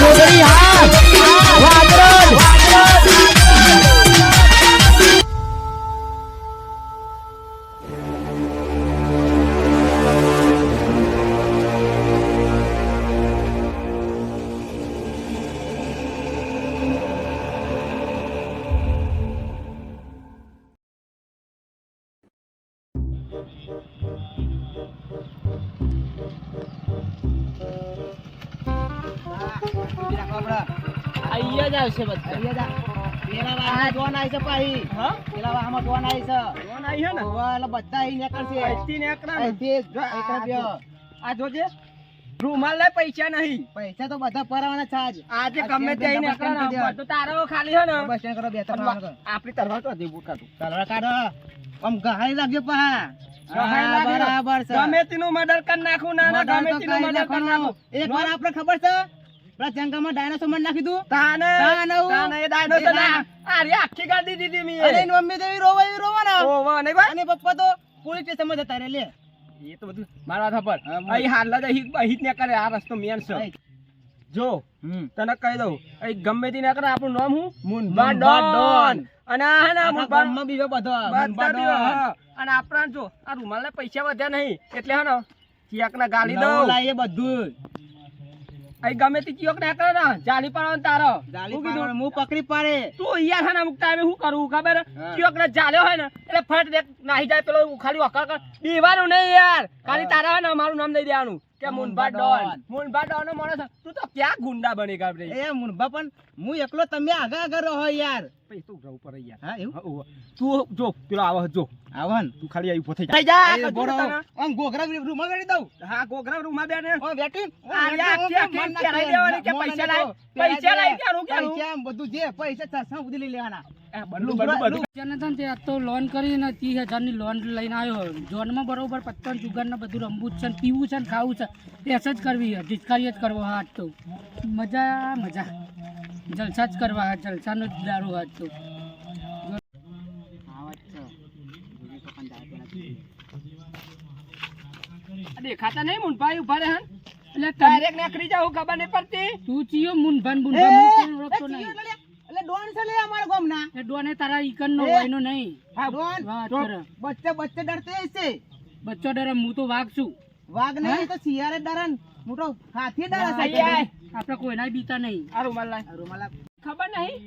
ગોગડી હાથ એટલે બધા અહીં નીકળશે. અહીંથી નીકળે આ જોજે રૂમાલ લે પૈસા નહીં. પૈસા તો બધા પરવાના છે આજ. આજે ગમે તે અહીં નીકળે બધું તારો ખાલી હે ને. બસ સ્ટેન્ડ કરો, બે ત્રણ આપણી તરવા તો દેવું કાઢું તલવાર કાઢો. આમ ગહાઈ લાગ્યો ને. બરાબર છે. ગમે તેનું મર્ડર કરી નાખું ના ના ગમે તો તેનું મર્ડર કરી નાખું. એક વાર આપણે ખબર છે? જંગલમાં ડાયનોસોર મારી નાખી દઉં તાને? તાને તાને એ ડાયનોસોર ના. ના. આખી ગાડી દીધી મી અરે એની મમ્મી તો રોવા એ રોવા ના વાહ નહીં ભાઈ. અને પપ્પા તો પોલીસ સ્ટેશનમાં જતા રે લે. એ તો બધું મારા થપર પર. અહીં હાલ જ અહીં ને કરે આ રસ્તો મેન છે. જો તને કહી દઉં એ ગમે તે ના કરે આપણું નામ હું મુનબા ડોન. અને આ હે ને મુનબા ગામમાં બીજો બધો મુનબા ડોન. અને આપણા જો આ રૂમાલ ને પૈસા વધ્યા નહીં. એટલે હે ને ચિયાક ના ગાલી દઉં. લાવીએ બધું. અહીં ગમે તે ચિયોક ના કરે ને જાલી પાડવાનું તારો. જાલી? પાડવાનું, હું પકડી પાડે. તું યાર છે મુકતા ટાઈમે શું કરું ખબર? હા. ચિયોક ને જાલ્યો હોય ને એટલે ફટ દે નાહી જાય પેલો ખાલી વકર કર. બીવાનું નહીં યાર. ખાલી તારા હોય ને મારું નામ દઈ દેવાનું. કે મુનબા ડોન. મુનબા ડોન નો માણસ તું તો ક્યાં ગુંડા બની ગયો એ મુનબા પણ હું એકલો તમે આગળ આગળ રહો યાર. પછી તું જવું પડે યાર. હા એવું? તું જો પેલો આવે જો. આવન. તું ખાલી આવી ઊભો થઈ જા. બોરો આમ ઘોઘરા રૂમાલ કાઢી દઉં? હા ગોગરા રૂમમાં બે ને. ઓ બેટી. આ યા આખી આખી દેવાની કે પૈસા લાય પૈસા લાય ક્યાંનું ક્યાંનું પૈસા આમ બધું જે પૈસા ચરસા સુધી લઈ લેવાના. એ બધું બધું બધું જનતન તે આ તો લોન કરીને ત્રીસ હજારની લોન લઈને આવ્યો જોનમાં બરોબર પત્તર જુગારને બધું રમવું જ છે પીવું છે ને ખાવું છે. એસ જ કરવી છે જ કરવો હાથ તો. મજા મજા. જલસા જ કરવા જલસા જલસાનો જ દારૂ હાથ તો આ દેખાતા નહીં મુનભાઈ ઊભા રહે હન. એટલે તારેક ડાયરેક્ટ જાવ ખબર નહીં પડતી. તું ચિયો મુનભાન એ, મુનભાન હું એ ઓળખતો ચીયો નહીં? એટલે ડોન છે લે અમારા ગામના. એ ડોને તારા ઈકનનો હોય નો નહીં. હા ડોન તો બચ્ચે બચ્ચે ડરતે છે. બચ્ચો ડરે હું તો વાઘ છું. વાઘ નહીં તો શિયાળે ડરન ને. મોટો હાથી ડરે છે. આપણે કોઈના બીતા નહીં. આ રૂમાલ લાય. રૂમાલ. ખબર નહીં?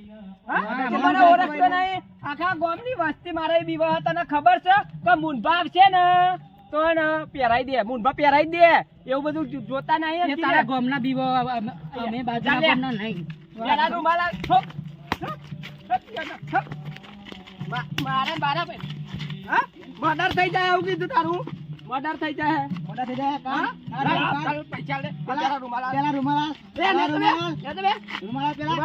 હા, હા મને મને ઓળખતો નહીં. આખા ગામની વસ્તી મારે બીવા તને ખબર છે? કે મુનભાવ છે ને તો ને પહેરાઈ દે. મુનભા પહેરાઈ દે. એવું બધું જોતા નહીં તારા ગામના બીવો અમે બાજુના ગામના નહીં. પેલા રૂમાલ મારે હા? મર્ડર થઈ જાય એવું કીધું તારું. મર્ડર થઈ જાય. મોટા થઈ જાય પૈસા લે. પેલા પેલા રૂમાલ પેલા રૂમાલ. રૂમાલ પેલા.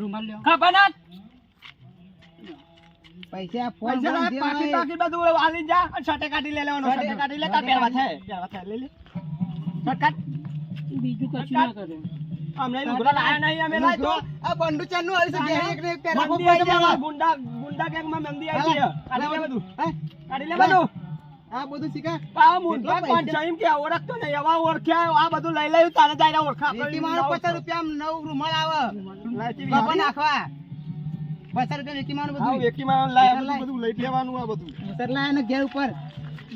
રૂમાલ પૈસા જે. બધું છટે કાઢી લે લેવાનો સટે કાઢી લેતા પહેરવા. પહેરવા લે બીજું કશું ના કરે. અમને લુગડા લાયા નહીં અમે લાય તો આ બંડુચાનનું આવી છે. ઘેર એક પહેરા મંદી પપ્પા આવી જાય, તમારા. ગુંડા ગુંડા ગેંગમાં મંદી આવી હાલે. કાઢી લે બધું હે? કાઢી લે બધું આ બધું શીખા આ મુંડવા કેટલા કોણ પૈસા? છે એમ કે ઓળખતો નહીં આવા ઓળખ્યા આ બધું લઈ લઈ તારે જાય ઓળખા રેતી મારો પચાસ રૂપિયા નવ રૂમાલ આવે વિહારી. નાખવા રેતી મારું બધું એકીમાં લાય, લાય. બધું લઈ લેવાનું આ બધું મુસર લાય ને ઘેર ઉપર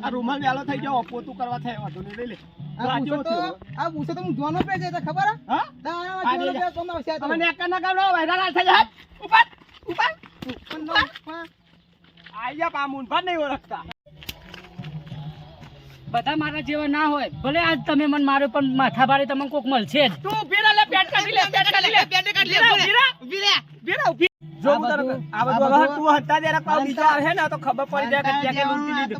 આ રૂમાલ વ્યાલો થઈ ગયો પોતું કરવા થાય વાંધો નહીં લઈ લે આ આ તો આ ભૂસો તો હું જોવાનો પે છે ખબર હા? દાણા આ પે કોમ આવશે તમે નેકર ના કામ વાયરલ થઈ જાય. ઉપર ઉપર પણ નો, પણ આઈ જા નહીં ઓળખતા. બધા મારા જેવા ના હોય ભલે આજ તમે મને મારો પણ માથા ભારે તમને કોક મળશે તું લે પેટ કાઢી લે પેટ લે પેટ લે જો આ હું તને બધું- આ બધું હવે તું હતા ત્યારે પાવ બીજા આવે ને તો ખબર પડી જાય કે ત્યાં કે લૂંટી તો લીધું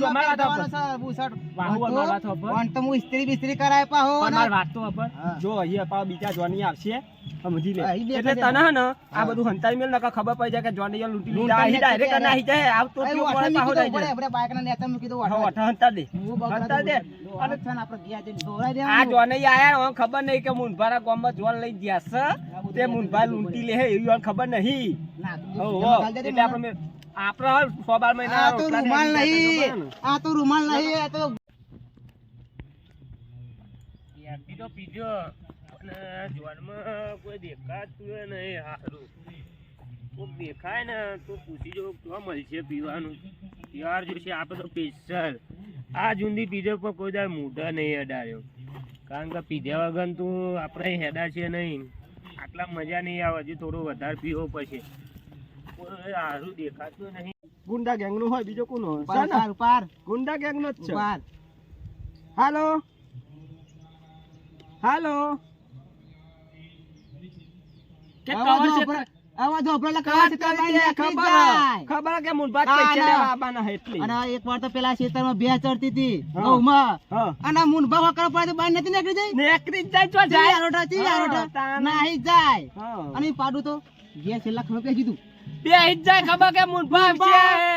જમાડા પે તો ભૂસટ. વાહુ અમારા વાત ખબર. પણ તો હું ઇસ્ત્રી બિસ્ત્રી કરાય પાહો ને. વાત તો અપર જો અહીંયા પાવ બીજા જોની આવશે. સમજી લે. એટલે તને ને આ બધું હંતાઈ મેલ નકા ખબર પડી જાય કે જોની લૂંટી લીધા અહીં ડાયરેક્ટ ત્યારે. નાહી જાય આવ તો થયો વાઠા પાહો જાય. આપણે આપણે બાઇકના નેતા મૂકી દો હા, વાઠા. વાઠા હંતા દે. હંતા દે. અને છન આપણે ગયા જઈને ધોવરાઈ આ જોની આયા ખબર નહીં કે મુનભારા ગામમાં જોન લઈ ગયા છે. તે મુનભા લૂંટી લે હે એવી ખબર નહીં. એટલે આપણે આપણે સો બાર મહિના આ તો રૂમાલ નહીં. આ તો રૂમાલ નહીં. આ તો પીધો. પીધો જોરમાં કોઈ દેખાતું નહીં સારું કોક દેખાય ને તો પૂછી જો તો મળશે પીવાનું. યાર જોશે આપણે તો સ્પેશિયલ આ જુંદી પીધો પર કોઈ દાડ મોઢા નહીં અડાડ્યો. કારણ કે પીધા વગર તું આપણે હેડા છે નહીં. આટલા મજા નહીં આવે હજી થોડું વધારે પીવો પછી. સારું દેખાતું નહીં. ગુંડા ગેંગનું હોય બીજો કોનો ગુંડા ગેંગ નો જ છે. ઉપાર. હાલો? હાલો? કે કવર છે? દે, તમારી ખબર ખબર કે મુલબાદ પૈસા ના. લેવા આવવાના એટલી. અને એક વાર તો પેલા ખેતરમાં બે ચડતી હતી. હા. અને મુનભા વકર પડે બહાર નથી નીકળી જાય. નેકરી જાય તો જાય. આરોટા, ચીવી આરોટા. નાહી જાય. અને પાડું તો જે છેલ્લા ખબર પે કીધું. બે જ જાય ખબર કે મુલબા છે.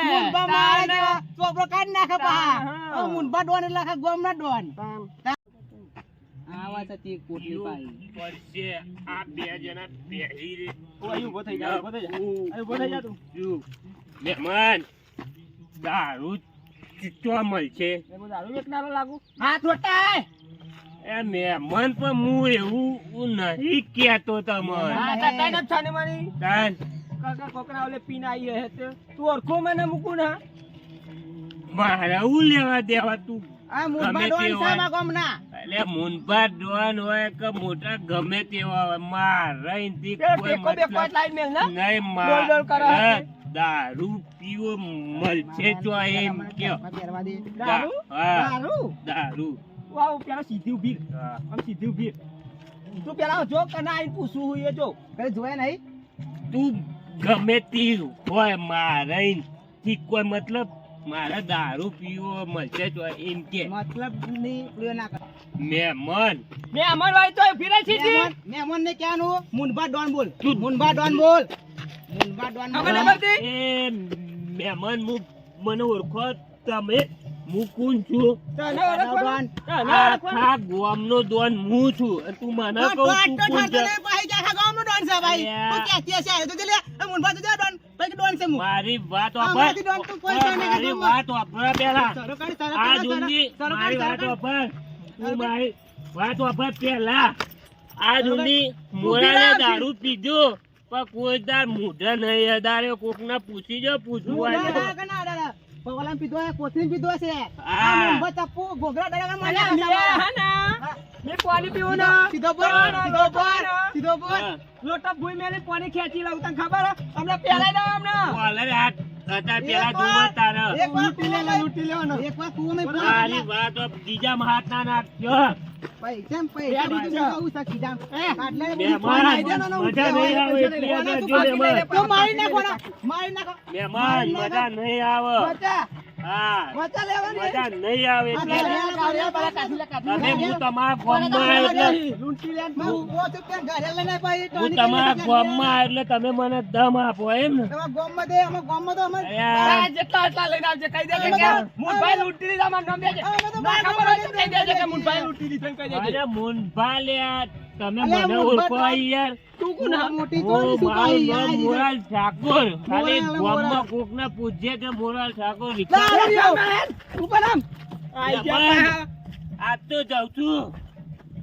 મુનભા મારે નાખે પા મુનભા ડોન એટલે ગોમ ના ડોન. આવા સતી કોટલી પાઈ. પડશે આ બે જણા પહેરી રે ઓ, અહીં ઊભો થઈ જા, ઊભો થઈ જા. ઊભો થઈ જા તું. મહેમાન દારૂ ચીચવા મળશે. દારૂ વેચનારો લાગુ. હાથ વટાય એ મહેમાન પણ હું એવું હું નહીં કહેતો તમને. હા તને છાને મારી. તાન. કાકા કોકરા ઓલે પીને આઈ હે તે. ઓળખો મને મૂકું ના મારે હું લેવા દેવા તું મુનભા ડોન હોય. કે મોટા ગમે તેવા હોય મારે કોઈ મતલબ નહીં મારે. દારૂ પીવો મળશે જો એમ કયો. દારૂ? દારૂ? દારૂ. વાવ પેલા સીધી ઊભી. આમ સીધી ઊભી. તું પેલા જો કના આઈને એ જો. કઈ જોયા નહીં? તું ગમે તે હોય મારા અહીંથી કોઈ મતલબ મારે દારૂ પીવો મળશે તો એમ કે. મતલબની પ્રયો ના કર. મહેમાન મેં ભાઈ તો ફિરે છે મહેમાન ને ક્યાં નું મુનભા ડોન બોલ. તું- મુનભા ડોન બોલ. મુનભા ડોન બોલ. એ મહેમાન હું મને ઓળખો તમે. હું કોણ છું? તને ઓળખવાનું? તને ઓળખવાનું? આખા ગામનો ડોન હું છું. અને તું મને કહું છું કોણ છે? ભાઈ કે ગોમ નો ડોન છે ભાઈ. તું ક્યાંથી હશે? આ તો દે મુનભા તો ડોન, ડોન છે મારી વાત મારી વાત પેલા. આ મારી વાત. મારી વાપર પેલા. આ જુંદી ઊભી મોરાને. દારૂ પીધો. પણ કોઈ દાર મોઢા નહીં અદારે કોક ને પૂછી જો પૂછવું ના ના. ભગવાન પીધો છે, કોથળી પીધો છે. આ મુનભા ચપ્પુ, ઘોઘરા દાડા માં અલ્યા, માર્યા મેં ને, મેં પાણી પીવું ને. સીધો ના, સીધો ને. સીધો. હા. લોટો ભૂઈ મેલી પાણી ખેંચી લઉં તને ખબર પહેલાઈ દઉં હમણાં. બોલે રે હાથ હતા પેલા વાર- તારે એક વાર લૂંટી લે, લે, લૂંટી લેવાનો. એક વાર કૂવામાં પાણી વાત બીજા હાથ ના નાખજો મહેમાન મજા નહીં આવે. એટલી મજા લેવાની. મજા નહીં આવે તમે હું તમારા એટલે હું તમારા એટલે મને દમ આપો એમ ને? તમારા ગામમાં દે, અમારા ગામમાં તો અમારે- જેટલા એટલા લઈને આવજે, કહી દેજે કે મુનભાઈ લૂંટી લીધા, મારું નામ દેજે. ના ખબર હોય તો કહી દેજે કે મુનભાઈ લૂંટી લીધા કહી દેજે. અરે મુનભા લ્યા તમે મને ઓળખો યાર. તું કોણ મોટી તો નામ યાર, મોરાલ ઠાકોર. ખાલી ગામમાં કોક ને પૂછજે કે મોરાલ ઠાકોર ઉપર આમ. આજ તો જાઉં છું.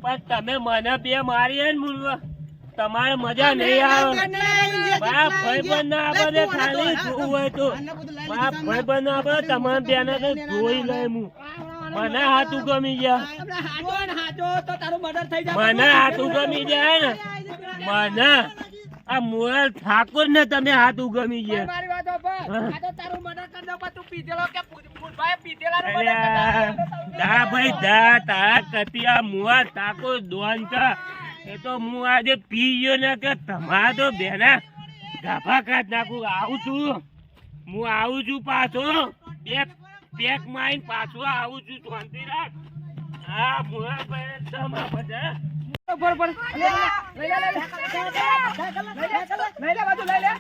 પણ તમે મને બે મારી હે ને મુલવા તમારે મજા નહીં આવે. બાપ ભાઈ બંધ ના આપડે ખાલી જોવું હોય તો. બાપ ભાઈ બંધ ના. આપે તમારે બેને જોઈ લે હું મને હાથું ગમી ગયા. મને હાથું ગમી ગયા ને. મને. આ મોરલ ઠાકોર ને તમે હાથું ગમી ગયા. મારી વાત આ તો તારું કરી તું પીધેલો કે. દા ભાઈ દા તારા કતિયા મુઆ ઠાકોર એ તો હું આજે પી ગયો ને કે તમારા તો બેના ગાભા કાઢ નાખું. આવું છું. હું આવું છું પાછો. બે પેક માઈન પાછું આવું છું શાંતિ રાખ હા મુઆ ભાઈ ઉપર, ઉપર. લઈ લે, લઈ લે, લઈ લે. લઈ લઈ લે.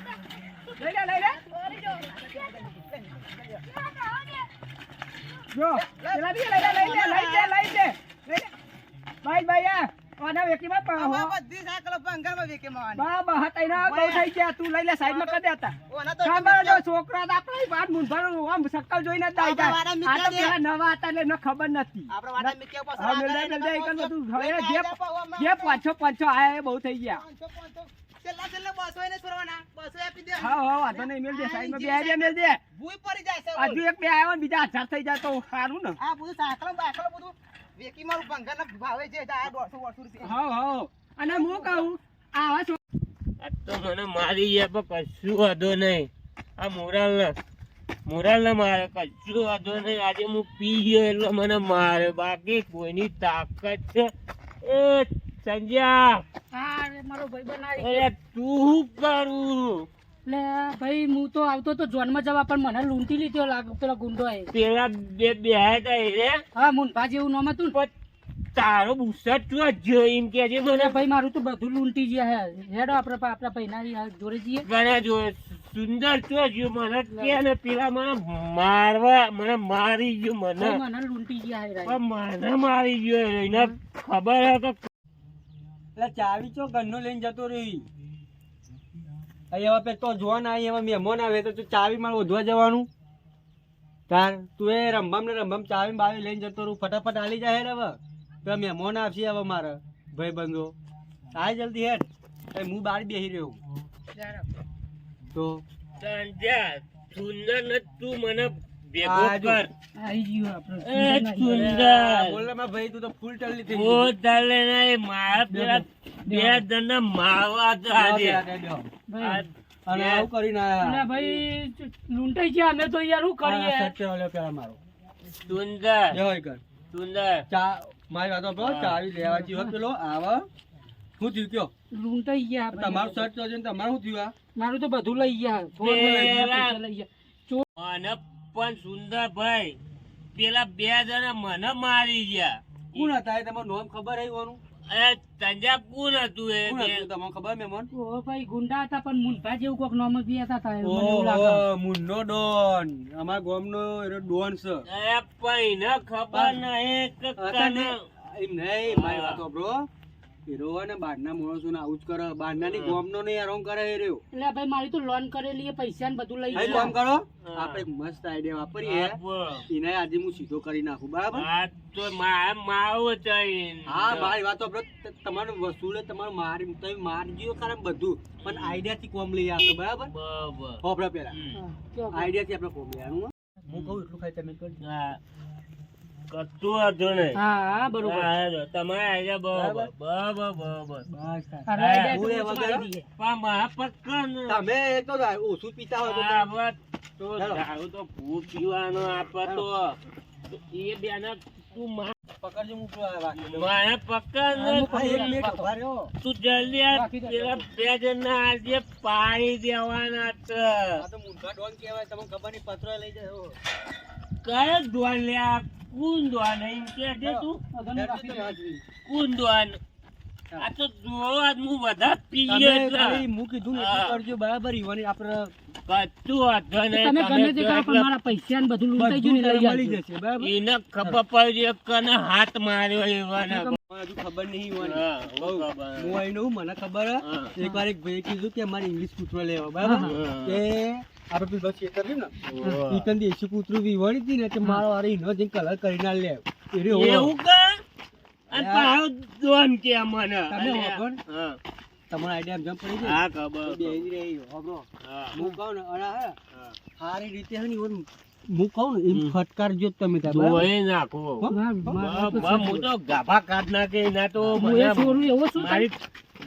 લઈ લે, લઈ લે. જો, પેલા બી લઈ લે, લઈ લે, લઈ લે, લઈ લે. લઈ લે. આ. વેકીમાં પા- હો. આમાં બધી સાયકલો ભંગારમાં વેકે માવાની. બા બા ના બહુ થઈ ગયા તું લઈ લે સાઈડમાં કરી દેતા ઓના તો ખબર જો છોકરા તો આપણા બાર મૂંઝાનું આમ શક્કલ જોઈને જ દાઈ જાય આ તો પેલા નવા હતા એટલે ન ખબર નથી આપણે વાડા મીઠ્યા પાસે આ મેલે મેલે એક બધું હવે જે-. જે પાંચસો પાંચસો આયા એ બહુ થઈ ગયા પાંચસો, પાંચસો. છેલ્લા છેલ્લા બસો એને છોડવાના. બસો આપી દે. હા હા વાંધો નહીં મેલ દે સાઈડમાં બે આઈડિયા મેલ દે ભૂઈ પડી જાય હજુ એક બે આવ્યો બીજા હજાર થઈ જાય તો સારું ને આ બધું વેકી મારું ભંગારના ભાવે છે આ દોઢસો બસો રૂપિયા. હા હા. અને હું કહું આવા છો તો મને મારી ગયા પણ કશું વાંધો નહીં. આ મોરાલ મોરાલ ને મારે કશું વાંધો નહીં. આજે હું પી ગયો એટલે મને મારે. બાકી કોઈની તાકાત છે. એ સંજ્યા મારો ભાઈ બનાવી તું શું કરું? એટલે ભાઈ હું તો આવતો તો જોનમાં જવા પણ મને લૂંટી લીધો લાગ પેલો ગુંડો એ. પેલા બે બે હતા રે. હા મુનભા જેવું નામ હતું તારો બુસટ તું જો એમ કે છે મને. ભાઈ મારું તો બધું લૂંટી ગયા હે. હેડો આપણે આપણા ભાઈના જોડે જઈએ. મને જો સુંદર તો જો મને. કે ને પેલા મને મારવા મને મારી ગયો મને. મને લૂંટી ગયા હે. મને મારી ગયો એને ખબર હે કે એટલે ચાવી ચો ઘરનો લઈને જતો રહી. અહીંયા હવે તો જોવા ના એવા મહેમાન આવે તો તું ચાવી મારે ઓધવા જવાનું. તાર તું એ રંભમ ને રંભમ ચાવી બાવી લઈને જતો રહું. ફટાફટ આલી જાય હવે. તો મહેમાન આવશે હવે મારે ભાઈ બંધો આય જલ્દી હેડ. એ હું બહાર બેસી રહ્યો તો? તું મને ભેગો કર. આઈ ગયું આપણે સુંદર સુંદર. બોલ ભાઈ તું તો ફૂલ ટલ્લી થઈ ઓ ચાલે નહીં મારા પેલા બે જણને મારવા તો આજે. અને આવું કરીને આયા. ભાઈ લૂંટાઈ ગયા અમે તો યાર કરીએ? પેલા મારો. સુંદર. જય કર. સુંદર. ચા મારી વાતો પેલો ચાવી લેવા જેવો પેલો આવા. શું થયું કયો? લૂંટાઈ ગયા તમારું શર્ટ તો ને તમારું શું થયું આ? મારું તો બધું લઈ ગયા. લઈ ગયા, પણ સુંદર ભાઈ પેલા બે જણા મને મારી ગયા. કોણ હતા એ? તમારું નામ ખબર હે એવાનું અરે સંજ્યા કોણ હતું એ કોણ બે? હતું તમને ખબર મહેમાન? ઓ ભાઈ ગુંડા હતા પણ મુનભા જેવું કોક નામ બી હતા તા, મને એવું લાગે. મુન્નો ડોન. અમારા ગામનો એનો ડોન છે. અરે પણ ખબર નહીં કે હતા કને- એમ નહીં મારી વાતો બ્રો હીરો ને બહારના માણસો આવું જ કરે. બહારના ની ગામનો નો નહીં આરામ કરે એ રહ્યો. એટલે ભાઈ મારી તો લોન કરેલી એ પૈસા ને બધું લઈ લોન કામ કરો. આપણે એક મસ્ત આઈડિયા વાપરીએ એને આજે હું સીધો કરી નાખું બરાબર? આ તો મારે મારવું હા મારી વાતો બ્રો તમારું વસૂલ તમારું મારી તમે મારજો કારણ બધું. પણ આઈડિયા થી કોમ લઈએ આપણે બરાબર? બરાબર. હોપડા પેલા. ભાઈ? આઈડિયા થી આપણે કોમ લઈ હો. હું કહું એટલું ખાઈ તમે કરજો. હા. કશું વાંધો નહીં. હા હા બરોબર તમારે આઈડિયા બરાબર. બરાબર, બરાબર. બસ તાર. તારો idea હું તો. તમે એક ઓછું પીતા હોય. દારૂ પીવાનો આપે એ બેના હું જલ્દી આ પેલા બે જણના આજે પાડી દેવાના છે આ તો મૂંગા ડોન કહેવાય તમને ખબર નહીં પત્ર લઈ જાય. કયો દોન લે કુન દોન એમ કે છે તું. કુન દોન આ તો જ હું બધા પીએ એટલે હું કીધું ને એટલું. કરજો બરાબર ઈવાની આપણે કશું વાંધો નહીં તમે ગમે તે કરો પણ મારા પૈસા ને બધું લૂંટાઈ ગયું ને મળી. જશે બરાબર એને ખબર પડી છે કે ને હાથ માર્યો એવાને મને હજુ ખબર નહીં ઈવાની. હા, હું મને ખબર હે. હા. એકવાર એક ભાઈ કીધું કે મારે ઇંગ્લિશ પૂછવા લેવા બરાબર કે આપણે પેલું બસ ખેતર રહ્યું ને. ઓહ. દેશી કૂતરું વીવણી હતી ને તે મારો હારે ઈનો જઈને કલર કરીને આલી. લે એ એવું કે? અને હા. દોન કે મને તમે અલ્યા. હા. તમારા આઈડિયા જમ પડી જાય હા ખબર બે જ રહી. હોબળો. હું. કહું ને અને હા. સારી રીતે હે ને હું કહું ને એમ. ફટકારજો તમે તાર નાખો. તો હું તો ગાભા કાઢ નાખે ના તો મને છોરું એવો છું મારી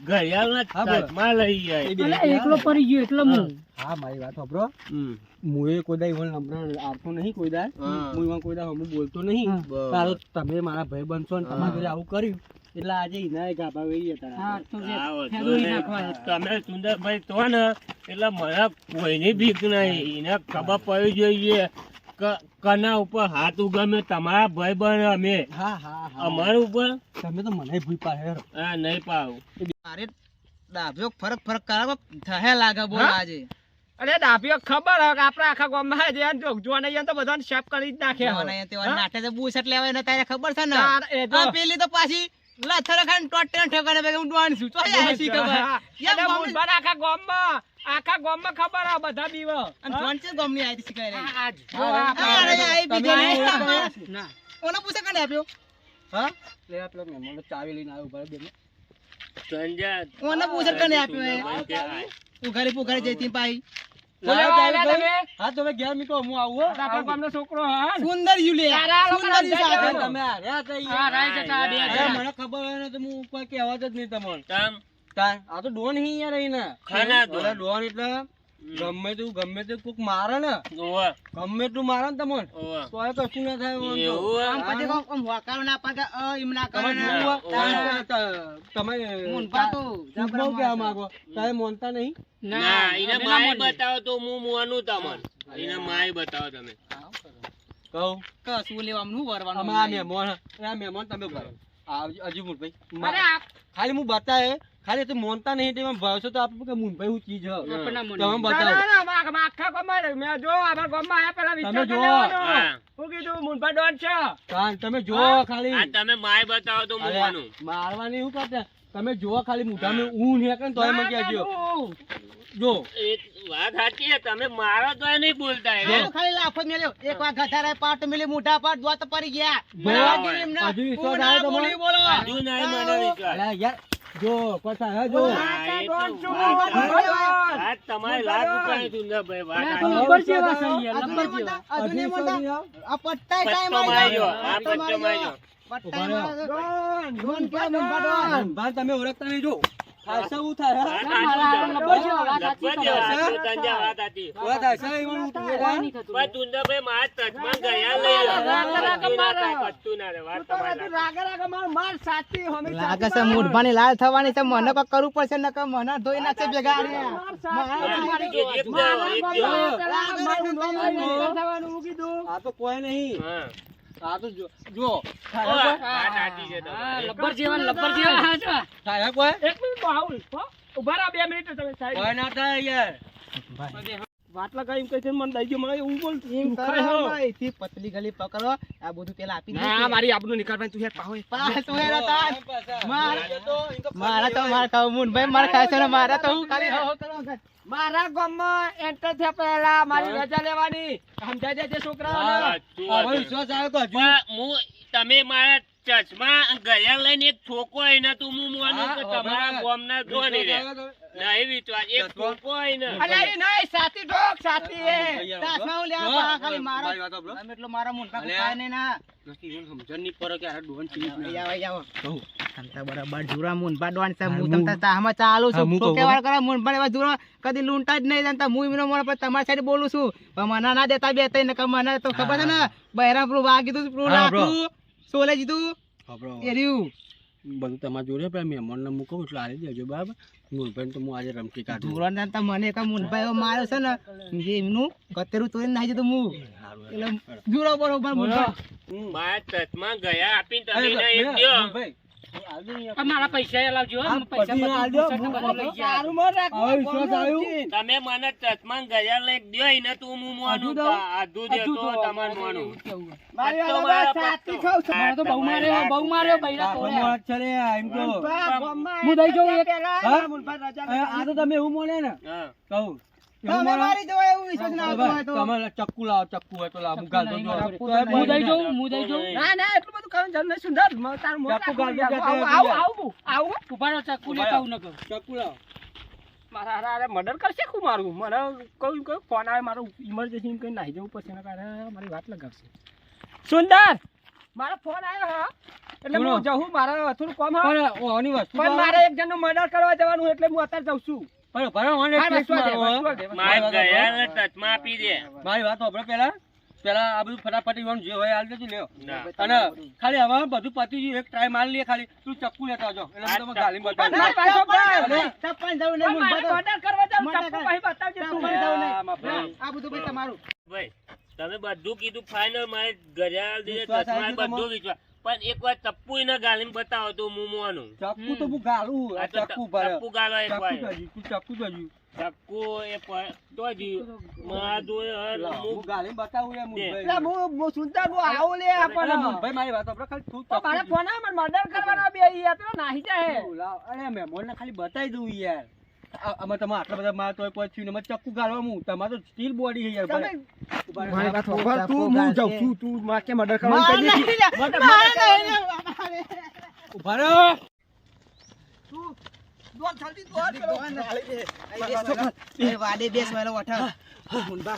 ઘડિયાળના હા, લઈ જાય બે અલા, ગયા એકલો પડી ગયો એટલે હું. હા મારી વાત હોબળો હમ. હું એ કોઈ દા ઈવન હમણાં આવતો નહીં કોઈ હું. ઈવન કોઈ દા બોલતો નહીં. તારો તમે મારા ભાઈ બનશો ને તમારા ઘરે આવું કર્યું. એટલે આજે ઈના ગાભા વેરી હતા. તમે સુંદરભાઈ તો ને એટલે મને કોઈની બીક નહીં. એને ખબર પડવી જોઈએ કના ઉપર હાથ ઉગમે તમારા ભાઈ બન અમે. હા હા હા. અમારા ઉપર? તમે તો મને ભૂલ પાડે હા નહીં પાવ મારે ડાભ્યો ફરક ફરક કરાવો થહે લાગે બોલ આજે અરે ડાભીઓ ખબર હે આપણા આખા ગામમાં જે જો જોવાને અહીંયા તો બધાને શેપ કરી જ નાખે હવે. તેવાના હા? નાટે તો બુશર્ટ લેવાય ને તારે ખબર છે ને તાર એ જો. આ પેલી તો પાછી લથર ખાન ટોટલ ઠેકાણે ભાઈ હું ડોન છું તો યાર શી ખબર યાર અને આખા ગામમાં આખા ગામમાં ખબર આ બધા બીવ અને ડોન છે આઈ શીખાય અરે આઈ બીજો. ના ઓને પૂછે કને આપ્યો હા લે આ પેલો ચાવી લઈને આવ્યો બરાબર. સંજા ઓને પૂછે કને આપ્યો હે આ. ઉઘાડી પુઘાડી જઈતી પાઈ હા તમે ઘેર મીકો હું આવું હો. આપણા છોકરો હા સુંદર યુ લે. સુંદર સાથે તમે રાઈ જતા બે મને ખબર હોય ને તો હું કોઈ કહેવત જ નહીં તમને. આ તો ડોન હી યાર અહીં ખાના ડોન. ડોન એટલે ગમે તું ગમે તે કોક મારે ને ગમે તું મારે ને તમને તો એ કશું ના થાય આમ પછી કોમ- કોમ હોકારો ના પાકે અ એમ ના કરે તમે મુનપા તો માંગો? તમે માનતા નહીં? ના એને માય બતાવો તો હું મોનું તમને. એને માય બતાવો તમે. કહું. કશું લેવાનું હું વરવાનું અમે આ મહેમાન આ મહેમાન તમે કરો હજુ મુનભાઈ અરે ખાલી હું બતાવે ખાલી તું મોનતા નહીં તેમાં ભાવશો તો આપણે કે મુનભાઈ હું ચીજ હ. આપણે ના તમે બતાવો. ના, ના, આખા ગમે મેં જો અમારા ગામમાં આયા પેલા વિચાર. લેવાનો. હા. હું કીધું મુંડભા ડોન છે. કાન તમે જો ખાલી. તમે માય બતાવો તો મારવાની શું કરતા? તમે જો ખાલી મોઢામાં ઊન હે કે તોય મને ના, ના, કહેજો. જો. એક વાત સાચી છે તમે મારો તો નહીં બોલતા એ ખાલી લાફો મેલ્યો. એક વાર ગધારે પાટ મેલી મોઢા પાટ દોત પડી ગયા. હજુ વિશ્વાસ ના આવે? બોલી બોલો. હજુ નહીં મને વિશ્વાસ. યાર જો હે જો તો છું, વાત. વાત તમારી લાખ વાત આ તો સાચી. લબ્બર જેવા છે યાર, હજુ લબ્બર નહીં જેવા. બોલતા, હજુ નહીં બોલતા. આ પટ્ટાય પટ્ટો કાંઈ માર્યો, માર્યો. આ પટ્ટો પટ્ટો માર્યો. પટ્ટાય ઊભા માર્યો. ડોન, ડોન મુંડભા ક્યાં મુંડભા ડોન. ડોન? ભાઈ તમે ઓળખતા નહીં જો ખાસા હું થાય વાત વાત. પણ મારા ગયા લઈ ના ના. વાત તમારી માર સાચી હોમી લાગે છે. લાલ થવાની છે મને કોઈ કરવું પડશે નકર મને ધોઈ નાખશે ભેગા. આ તો કોઈ નહીં હા. આ તો જો જો. લબ્બર જેવા લબ્બર જેવા. હા છે. થાય એક મિનિટ હું. ઊભા રહો બે મિનિટ તમે સાહેબ કોઈ ના થાય યાર. વાટલા કઈ એમ મને દઈ ગયો મને એવું બોલ. એમ તું હો. ભાઈ, થી પતલી ગલી પકડો. આ બધું પેલા આપી ના મારી નિકાલ ભાઈ તું હેર પાહો પાહ. તું તાર. માર- મારે તો તો મારા તો માર ખાવ મૂઢભાઈ માર ખાય છે ને મારા તો હું ખાલી હો હો કરવા મારા ગામમાં એન્ટર થયા પહેલા મારી રજા લેવાની. સમજાય દેજે છોકરાઓને? હવે. વિશ્વાસ આવ્યો હજુ? હું તમે મારા ચશ્મા ગયા લઈને એક છોકો એને તું હું માનું કે તમારા રે વિશ્વાસ આવ્યો તો- નહીં વિશ્વાસ એક છોકો એને અલે એ નહીં સાથી ઢોક સાથી એ. ચશ્મા હું લેવા ખાલી મારો તમે એટલો મારા અલ્યા. ખાય ને. ના નથી સમજણની પડે કે આ ડોન ચીજ ના. આવ આવ કહું. તમતા બરાબર જુરા મૂંઢા ડોન છે હું હું- તમતા ચાહમાં ચાલુ છું. તો કહું, કરે મૂંઢા એવા જુરા કદી લૂંટા જ નહીં જાણતા હું એમનો પર તમારી સાઈડ બોલું છું. પણ મને ના દેતા બે તઈ મને તો ખબર છે ને બહેરા પેલું વાગી તું રાખું સોલે બોલે સાંભળો. એ રહ્યું. બધું તમારા જોડે પણ મહેમાનને મૂકો એટલે આલી દેજો બરાબર? મુનભાઈ તો હું આજે રમકી કાઢું. ધોરણ જાણતા મને એક મુનભાઈ માર્યો છે ને જે એમનું કતેરું તોડી નાખી દીધું હું એટલે જુરો બરોબર. મૂંઢા મારા ચશ્મા ગયા આપી તમે મારા પૈસા લાવજો પૈસા. તમે મને ચશ્મા ગયા તું હું માનું આધું દો? દેતો તમારે માનું. હું દઈ રજા આ તો તમે એવું મોને ને. કહું. તમે મારી જોડે એવું વિશ્વાસ ના આવતો હોય તો તમે ચક્કુ લાવો ચક્કુ હોય તો લાવો હું ગાલ દઉં. છું. ચક્કુ તો એ તો હું દઈ નહીં. હું દઈ જાઉં. ના ના એટલું બધું ખાવાનું જરૂર નહીં સુંદર મ- તારું મોં ચાકુ દે, આવું, દે, આવું દે. આવું આવું ઊભા રહો, ચાકુ લેતા આવું ન કરું. ચક્કુ લાવો. મારા હારે મર્ડર કરશે શું મારું. મને કહ્યું કહ્યું ફોન આવે મારું ઇમરજન્સી કઈ નાહી જવું પડશે એના કારણે મારી વાત લગાવશે. સુંદર! મારો ફોન આવ્યો હા. એટલે હું જઉં મારા થોડું કામ હા. ઓની વસ્તુ પણ મારે એક જણનું મર્ડર કરવા જવાનું એટલે હું અત્યારે જઉં છું. પણ ભલે ઓને ટેસ્ટ મારો, હો. મારે ગયા ને ચશ્મા આપી દે. મારી વાત સાંભળો પેલા. પેલા આ બધું ફટાફટ ઈવન જે હોય હાલ દેજો લ્યો. અને ખાલી હવે બધું પતી ગયું એક ટ્રાય માર લે ખાલી. તું ચક્કુ લેતા આવજો. એટલે હું તમને ગાલી બતાવું ચપ્પલ જવું નહીં મારે મૂંઢા કરવા જવું ચપ્પુ. પછી બતાવજે તું. મને જવું નહીં. આ બધું ભાઈ તમારું. ભાઈ તમે બધું કીધું ફાઇનલ મારે આવી ગયો બધું વિશ્વાસ. પણ એક વાર ચપ્પુ એને ગાલીને બતાવો તો હું ચપ્પુ તો હું ગાલું પર ચપ્પુ ગાલો એક વાર. તો હજી. ચક્કુ એ તો જી માં જોઈ હું હું ગાલીને બતાવું એમ એટલે. હું હું સુનતા આવું લે અરે પણ મારી વાત ખાલી તું તો ચપ્પુ ફોન આવે મને મર્ડર કરવાનો બે યાર પેલો નાહી જાય. અરે ખાલી બતાવી દઉં યાર. આમાં તમે આટલા બધા માર તોય કોઈ થયું ને ચક્કુ ગાળવા હું તમારે તો સ્ટીલ બોડી છે યાર. મારી વાત ચપ્પુ, તું હું જાઉં છું તું માર કે મર્ડર માર કરવાનું કહી નહીં દેજે. લે, મર્ડર- માર મર્ડર નહીં લે, બાપા રે. ઊભા રહો. દોડ જલ્દી દોડ કરો. એ વાડે બેસ વાળો વઠા. મુંબા.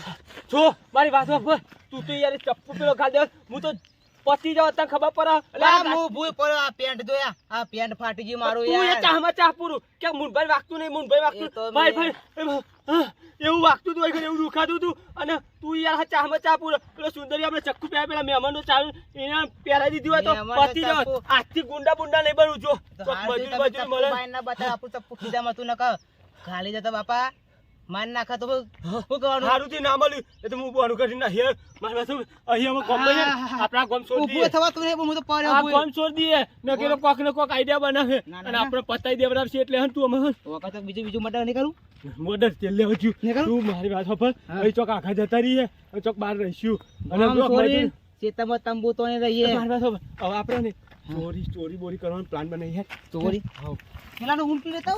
છો મારી વાત સાંભળ. તું તો યાર ચપ્પુ પેલો ગાળ દે હું તો પતી જાવ તને ખબર પડે? એટલે મું ભૂલ પડ્યો, આ પેન્ટ જોયા આ પેન્ટ ફાટી ગયું મારું તું એ યાર. ચાહમાં ચાહ પૂરું. કે મુંબઈ વાગતું નહીં મુંબઈ વાગતું ભાઈ ભાઈ એવું વાગતું હતું હોય એવું દુખાતું હતું. અને તું યાર ચાહમાં ચાહ પૂરો. પેલો સુંદરી આપણે ચક્કુ પહેલા પેલા મહેમાનનો ચાલુ એને પહેરાવી દીધી હોય તો પતી જાવ આજથી ગુંડા બુંડા નહીં બનવું જો. તો મજૂર મજૂર મળે. આપણું ચપ્પુ ખીજામાં હતું નકર. ખાલી જતો બાપા. માર નાખા તો હું કરવાનું? સારું થી ના મળ્યું. એ તો હું બોનું કરી ના હિયર વાત સાંભળ, અહીં અમે ગામમાં છે ને, હા. આપણા ગામ છોડી દીએ થવા તું હું તો પડ્યો આ. ગામ છોડી દઈએ. ન કે કોક ને કોક આઈડિયા બનાવે. અને. આપણે પતાઈ દેવડાવશે એટલે હે તું અમે વખત બીજો બીજું મર્ડર નહીં કરું મોડર તેલ લેવા છું તું મારી વાત પર અહીં ચોક આખા જતા રહીએ. ચોક બહાર રહીશું. અને ખેતરમાં તંબુ તો નહીં રહીએ. મારી વાત હવે આપણે ચોરી ચોરી બોરી કરવાનો પ્લાન બનાવીએ. ચોરી? હા? પેલાનું ઊંટું લેતા.